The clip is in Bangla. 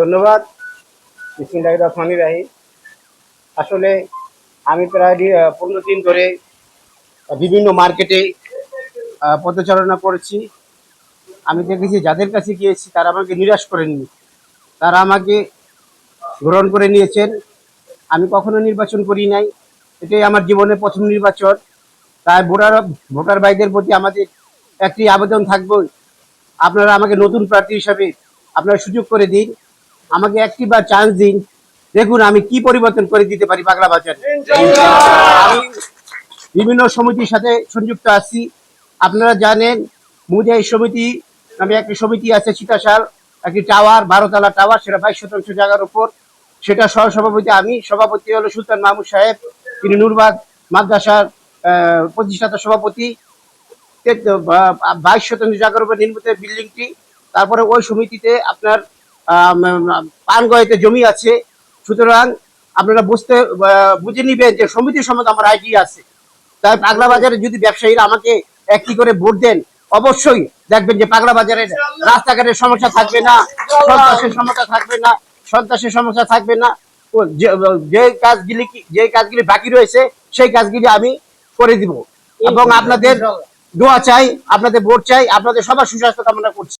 ধন্যবাদ বিসমিল্লাহির রহমানির রাহিম আসলে আমি প্রায় পনেরো দিন ধরে বিভিন্ন মার্কেটে পদচারণা করেছি। আমি দেখেছি যাদের কাছে গিয়েছি, তারা আমাকে নিরাশ করেননি। তারা আমাকে গ্রহণ করে নিয়েছেন। আমি কখনো নির্বাচন করি নাই। এটাই আমার জীবনের প্রথম নির্বাচন। তাই ভোটার ভোটার ভাইদের প্রতি আমাদের একটি আবেদন থাকবে। আপনারা আমাকে নতুন প্রার্থী হিসাবে আপনারা সুযোগ করে দিন। আমাকে একটি বার চান্স দিন। দেখুন আমি কি পরিবর্তন করে দিতে পারি বাংলা বাজারে আমি বিভিন্ন সমিতির সাথে সংযুক্ত আছি। আপনারা জানেন, মুজাই সমিতি নামে একটি সমিতি আছে চিতাশাল একটি টাওয়ার বারোতলা টাওয়ার সেটা বাইশ শতাংশ জায়গার উপর। সেটা সহ সভাপতি আমি, সভাপতি হলো সুলতান মাহমুদ সাহেব, তিনি নুরবাদ মাদ্রাসার প্রতিষ্ঠাতা সভাপতি। বাইশ শতাংশ জায়গার উপর নির্মিত বিল্ডিংটি তারপরে ওই সমিতিতে আপনার পানগয়েতে জমি আছে। সুতরাং আপনারা বুঝতে বুঝে নিবেন যে সমিতির সম্বন্ধে আমার আইডিয়া আছে। তাই পাগলা বাজারে যদি ব্যবসায়ীরা আমাকে একটি করে ভোট দেন অবশ্যই দেখবেন যে পাগলা বাজারের রাস্তাঘাটের সমস্যা থাকবে না সন্ত্রাসের সমস্যা থাকবে না সন্ত্রাসের সমস্যা থাকবে না। যে- কাজগুলি যে কাজগুলি বাকি রয়েছে সেই কাজগুলি আমি করে দিব। এবং আপনাদের দোয়া চাই আপনাদের ভোট চাই আপনাদের সবার সুস্বাস্থ্য কামনা করছি।